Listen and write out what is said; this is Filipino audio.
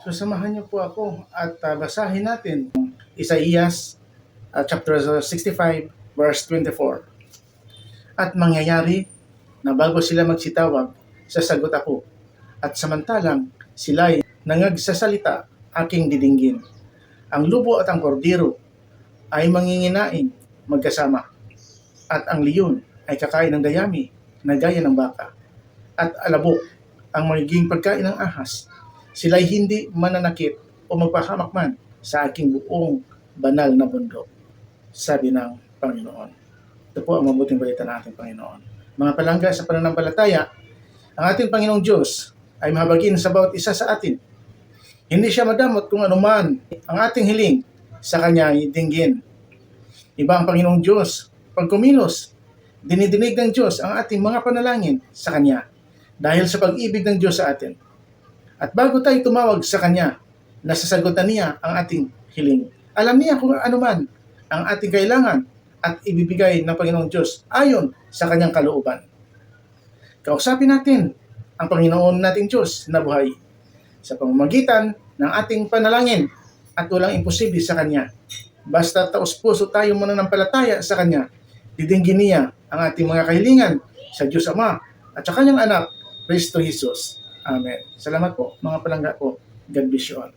So samahan niyo po ako at uh, basahin natin Isaías uh, chapter 65 verse 24. At mangyayari na bago sila magsitawag, sasagot ako. At samantalang sila'y nangagsasalita, aking didinggin. Ang lubo at ang kordero ay manginginain magkasama. At ang leon ay kakain ng dayami na gaya ng baka. At alabok ang magiging pagkain ng ahas. Sila'y hindi mananakit o magpahamak man sa aking buong banal na bundok. Sabi ng Panginoon. Ito po ang mabuting balita ng ating Panginoon. Mga palangga sa pananampalataya, ang ating Panginoong Diyos ay mahabagin sa bawat isa sa atin. Hindi siya madamot kung anuman ang ating hiling sa Kanya dinggin. Iba ang Panginoong Diyos. Pag kumilos, dinidinig ng Diyos ang ating mga panalangin sa Kanya dahil sa pag-ibig ng Diyos sa atin. At bago tayo tumawag sa Kanya, nasasagutan niya ang ating hiling. Alam niya kung ano man ang ating kailangan at ibibigay ng Panginoong Diyos ayon sa Kanyang kalooban. Kausapin natin ang Panginoon nating Diyos na buhay sa pamamagitan ng ating panalangin at walang imposible sa Kanya. Basta taos puso tayo mananampalataya sa Kanya, didinggin niya ang ating mga kahilingan sa Diyos Ama at sa Kanyang anak, Kristo Jesus. Amen. Salamat po, mga palangga po. God bless you all.